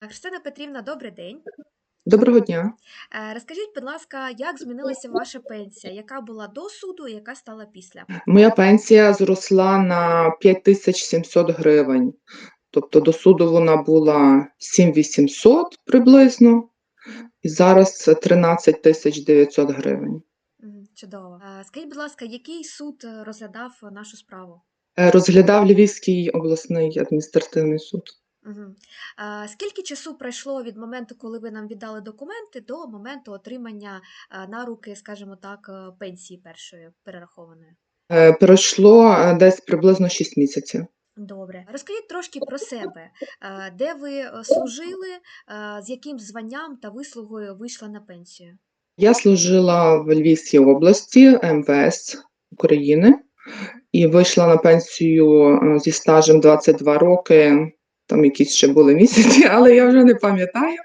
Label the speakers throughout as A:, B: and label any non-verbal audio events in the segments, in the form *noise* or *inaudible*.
A: Христина Петрівна, добрий день.
B: Доброго дня.
A: Е, Розкажіть, будь ласка, як змінилася ваша пенсія? Яка була до суду, яка стала після?
B: Моя пенсія зросла на 5700 гривень. Тобто до суду вона була 7800 приблизно, і зараз 13 900 гривень.
A: Мгм, Чудово. Е, Скажіть, будь ласка, який суд е, розглядав нашу справу?
B: Е, Розглядав Львівський обласний адміністративний суд.
A: Мгм. Е, Скільки часу пройшло від моменту, коли ви нам віддали документи, до моменту отримання на руки, скажімо так, е, пенсії першої перерахованої?
B: Е, Пройшло е, десь приблизно 6 місяців.
A: Добре. Розкажіть трошки про себе. Де ви служили, з яким званням та вислугою вийшла на пенсію?
B: Я служила в Львівській області МВС України і вийшла на пенсію зі стажем 22 роки. Там якісь ще були місяці, *laughs* але я вже не пам'ятаю.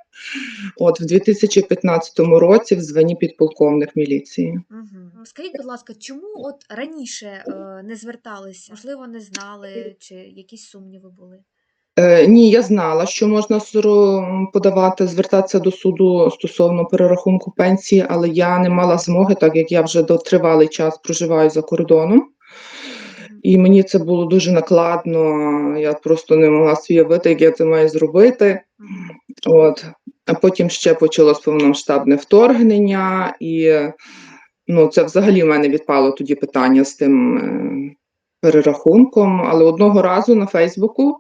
B: От в 2015 році в званні підполковник міліції.
A: Угу. Скажіть, будь ласка, чому от раніше е, не звертались? Можливо, не знали, чи якісь сумніви були?
B: Е, ні, я знала, що можна подавати, звертатися до суду стосовно перерахунку пенсії, але я не мала змоги, так як я вже до тривалий час проживаю за кордоном. І мені це було дуже накладно. Я просто не могла уявити, як я це маю зробити. От. А потім ще почалось повномасштабне вторгнення, і ну, це взагалі в мене відпало тоді питання з тим е, перерахунком. Але одного разу на Фейсбуку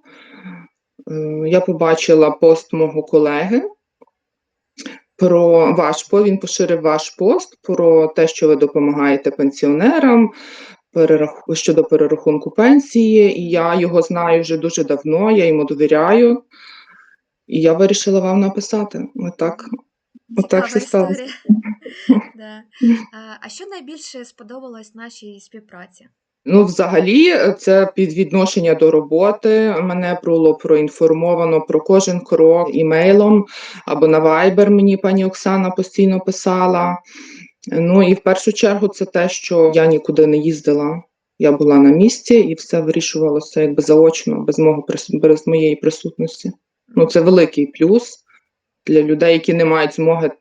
B: е, я побачила пост мого колеги про ваш по. Він поширив ваш пост про те, що ви допомагаєте пенсіонерам перерах... щодо перерахунку пенсії. І я його знаю вже дуже давно, я йому довіряю. І я вирішила вам написати. Отак. Отак все сталося. *laughs*
A: Да. А, А що найбільше сподобалось нашій співпраці?
B: Ну, взагалі, це підвідношення до роботи. Мене було проінформовано про кожен крок імейлом або на Viber мені пані Оксана постійно писала. Ну і в першу чергу це те, що я нікуди не їздила. Я була на місці і все вирішувалося якби заочно, без мого без моєї присутності. Ну, це великий плюс для людей, які не мають змоги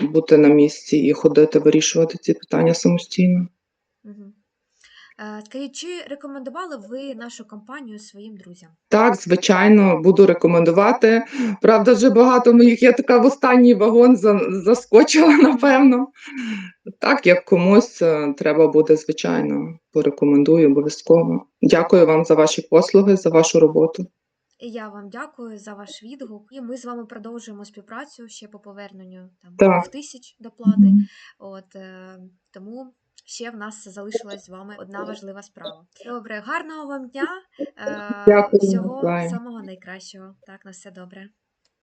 B: бути на місці і ходити вирішувати ці питання самостійно.
A: Е, Скажіть, чи рекомендували ви нашу компанію своїм друзям?
B: Так, звичайно, буду рекомендувати. Правда, вже багато моїх я така в останній вагон заскочила, *laughs* напевно. Так, як комусь е, треба буде, звичайно, порекомендую обов'язково. Дякую вам за ваші послуги, за вашу роботу.
A: І я вам дякую за ваш відгук. І ми з вами продовжуємо співпрацю ще по поверненню там
B: Так.
A: двох тисяч доплати. От е, тому ще в нас залишилась з вами одна важлива справа. Добре, гарного вам дня. Е,
B: Дякую,
A: всього
B: навзаєм.
A: самого найкращого. Так, на все добре.